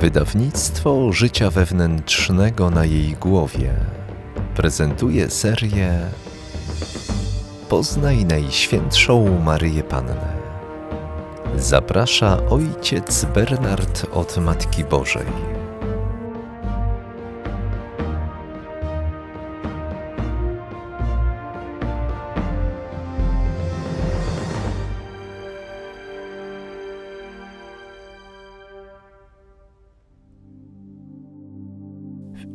Wydawnictwo Życia Wewnętrznego na jej głowie prezentuje serię Poznaj Najświętszą Maryję Pannę. Zaprasza ojciec Bernard od Matki Bożej.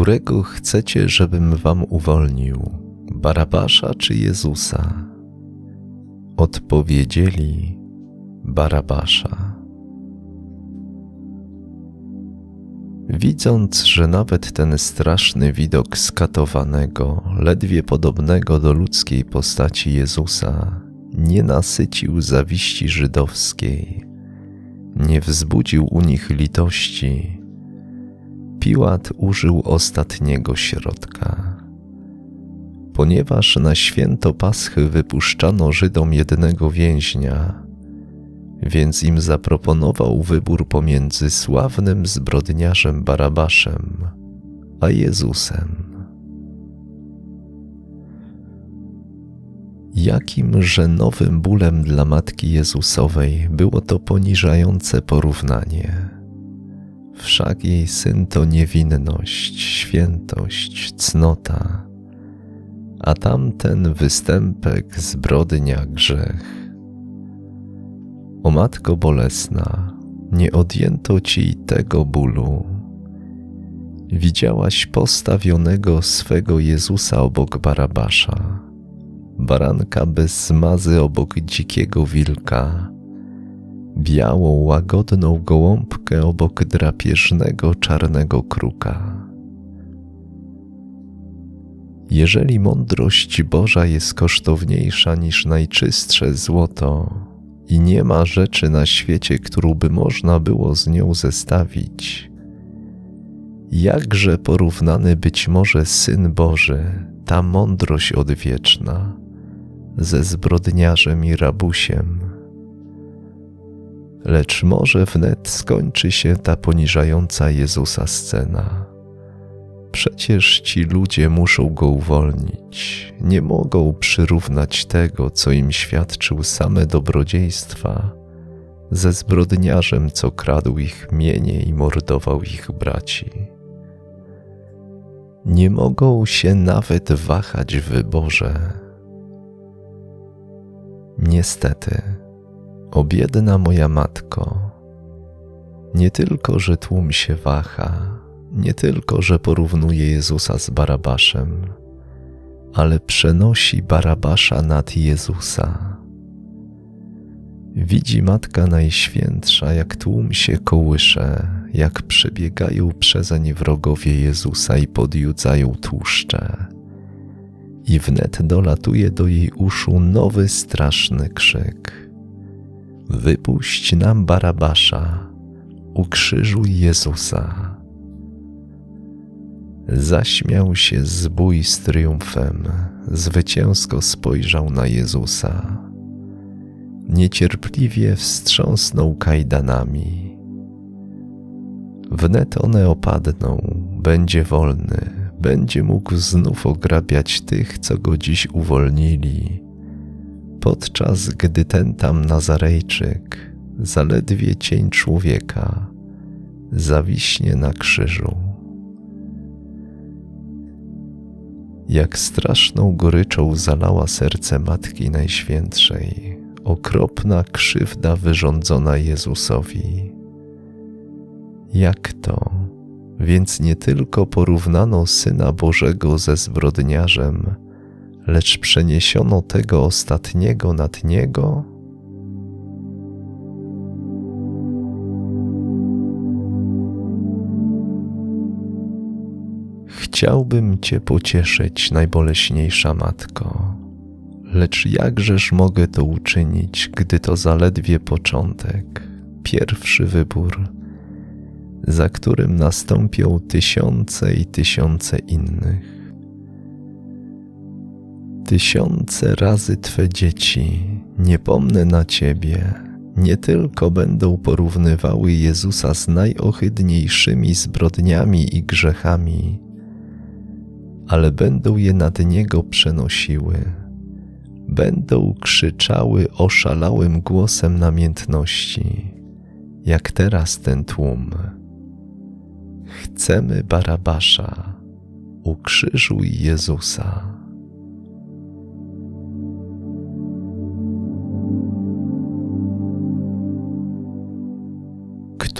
Którego chcecie, żebym wam uwolnił? Barabasza czy Jezusa? Odpowiedzieli Barabasza. Widząc, że nawet ten straszny widok skatowanego, ledwie podobnego do ludzkiej postaci Jezusa, nie nasycił zawiści żydowskiej, nie wzbudził u nich litości, Piłat użył ostatniego środka. Ponieważ na święto Paschy wypuszczano Żydom jednego więźnia, więc im zaproponował wybór pomiędzy sławnym zbrodniarzem Barabaszem a Jezusem. Jakimże nowym bólem dla Matki Jezusowej było to poniżające porównanie. Wszak jej syn to niewinność, świętość, cnota, a tamten występek zbrodnia grzech. O matko bolesna, nie odjęto ci tego bólu. Widziałaś postawionego swego Jezusa obok Barabasza baranka bez zmazy obok dzikiego wilka, białą, łagodną gołąbkę obok drapieżnego czarnego kruka. Jeżeli mądrość Boża jest kosztowniejsza niż najczystsze złoto i nie ma rzeczy na świecie, którą by można było z nią zestawić, jakże porównany być może Syn Boży, ta mądrość odwieczna, ze zbrodniarzem i rabusiem. Lecz może wnet skończy się ta poniżająca Jezusa scena. Przecież ci ludzie muszą go uwolnić, nie mogą przyrównać tego, co im świadczył same dobrodziejstwa, ze zbrodniarzem, co kradł ich mienie i mordował ich braci. Nie mogą się nawet wahać w wyborze Niestety, o biedna moja matko, nie tylko, że tłum się waha, nie tylko, że porównuje Jezusa z Barabaszem, ale przenosi Barabasza nad Jezusa. Widzi Matka Najświętsza, jak tłum się kołysze, jak przebiegają przezeń wrogowie Jezusa i podjudzają tłuszcze i wnet dolatuje do jej uszu nowy straszny krzyk. Wypuść nam Barabasza, ukrzyżuj Jezusa. Zaśmiał się zbój z triumfem, zwycięsko spojrzał na Jezusa. Niecierpliwie wstrząsnął kajdanami. Wnet one opadną, będzie wolny będzie mógł znów ograbiać tych, co go dziś uwolnili, podczas gdy ten tam Nazarejczyk, zaledwie cień człowieka, zawiśnie na krzyżu. Jak straszną goryczą zalała serce Matki Najświętszej, okropna krzywda wyrządzona Jezusowi. Jak to? Więc nie tylko porównano Syna Bożego ze zbrodniarzem, lecz przeniesiono tego ostatniego nad niego. Chciałbym Cię pocieszyć, najboleśniejsza matko, lecz jakżeż mogę to uczynić, gdy to zaledwie początek, pierwszy wybór, za którym nastąpią tysiące i tysiące innych. Tysiące razy Twe dzieci, nie pomnę na Ciebie, nie tylko będą porównywały Jezusa z najohydniejszymi zbrodniami i grzechami, ale będą je nad Niego przenosiły, będą krzyczały oszalałym głosem namiętności, jak teraz ten tłum. Chcemy Barabasza, ukrzyżuj Jezusa.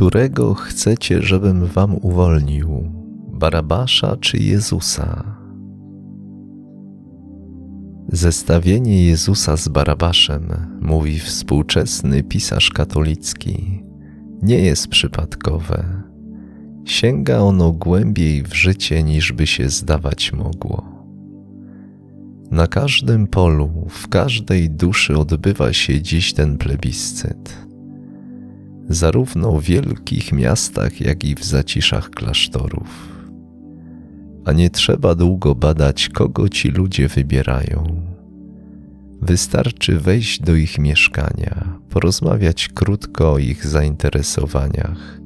Którego chcecie, żebym wam uwolnił? Barabasza czy Jezusa? Zestawienie Jezusa z Barabaszem, mówi współczesny pisarz katolicki, nie jest przypadkowe. Sięga ono głębiej w życie, niż by się zdawać mogło. Na każdym polu, w każdej duszy odbywa się dziś ten plebiscyt zarówno w wielkich miastach, jak i w zaciszach klasztorów. A nie trzeba długo badać, kogo ci ludzie wybierają. Wystarczy wejść do ich mieszkania, porozmawiać krótko o ich zainteresowaniach,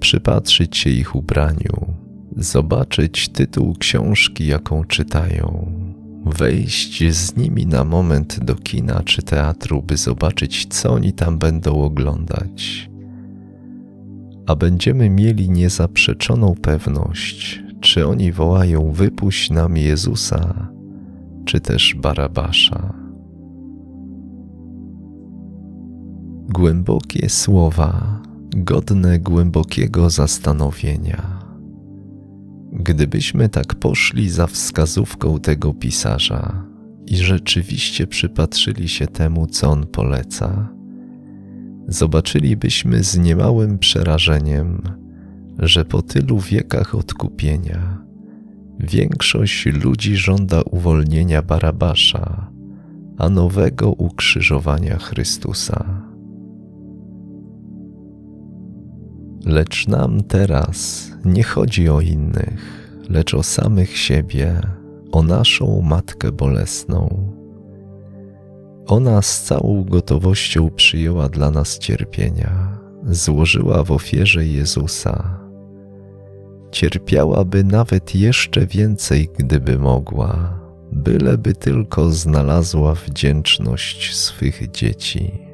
przypatrzyć się ich ubraniu, zobaczyć tytuł książki, jaką czytają, wejść z nimi na moment do kina czy teatru, by zobaczyć, co oni tam będą oglądać. A będziemy mieli niezaprzeczoną pewność, czy oni wołają: Wypuść nam Jezusa, czy też Barabasza. Głębokie słowa, godne głębokiego zastanowienia. Gdybyśmy tak poszli za wskazówką tego pisarza i rzeczywiście przypatrzyli się temu, co on poleca, zobaczylibyśmy z niemałym przerażeniem, że po tylu wiekach odkupienia większość ludzi żąda uwolnienia Barabasza, a nowego ukrzyżowania Chrystusa. Lecz nam teraz nie chodzi o innych, lecz o samych siebie, o naszą Matkę Bolesną. Ona z całą gotowością przyjęła dla nas cierpienia, złożyła w ofierze Jezusa. Cierpiałaby nawet jeszcze więcej, gdyby mogła, byleby tylko znalazła wdzięczność swych dzieci.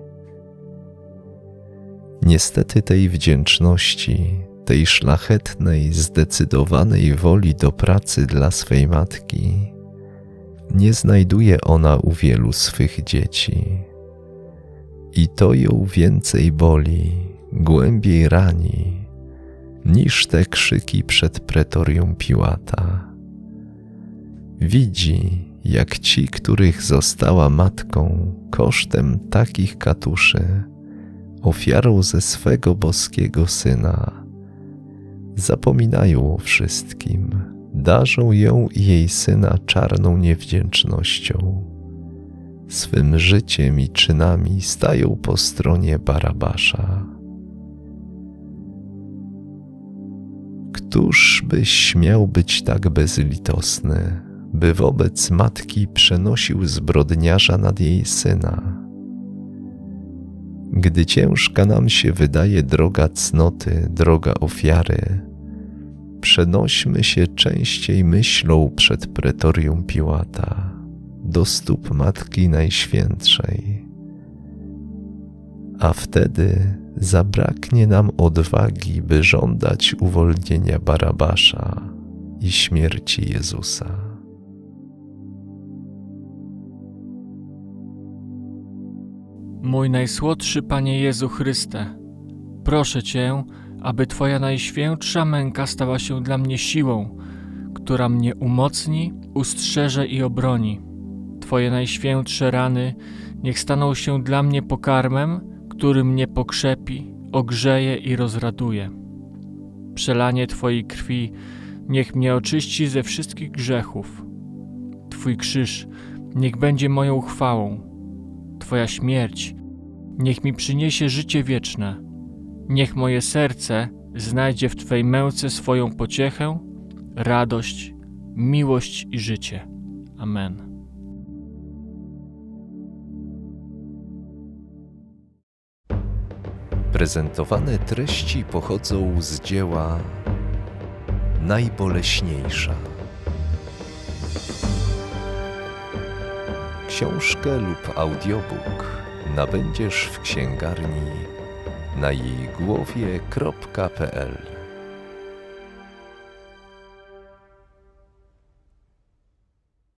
Niestety tej wdzięczności, tej szlachetnej, zdecydowanej woli do pracy dla swej matki, nie znajduje ona u wielu swych dzieci. I to ją więcej boli, głębiej rani, niż te krzyki przed pretorium Piłata. Widzi, jak ci, których została matką kosztem takich katuszy, ofiarą ze swego boskiego syna, zapominają o wszystkim, darzą ją i jej syna czarną niewdzięcznością. Swym życiem i czynami stają po stronie Barabasza. Któż by śmiał być tak bezlitosny, by wobec matki przenosił zbrodniarza nad jej syna? Gdy ciężka nam się wydaje droga cnoty, droga ofiary, przenośmy się częściej myślą przed pretorium Piłata do stóp Matki Najświętszej. A wtedy zabraknie nam odwagi, by żądać uwolnienia Barabasza i śmierci Jezusa. Mój najsłodszy Panie Jezu Chryste, proszę Cię, aby Twoja najświętsza męka stała się dla mnie siłą, która mnie umocni, ustrzeże i obroni. Twoje najświętsze rany niech staną się dla mnie pokarmem, który mnie pokrzepi, ogrzeje i rozraduje. Przelanie Twojej krwi niech mnie oczyści ze wszystkich grzechów. Twój krzyż niech będzie moją chwałą. Twoja śmierć niech mi przyniesie życie wieczne. Niech moje serce znajdzie w Twej męce swoją pociechę, radość, miłość i życie. Amen. Prezentowane treści pochodzą z dzieła Najboleśniejsza. Książkę lub audiobook. Nabędziesz w księgarni na jej głowie.pl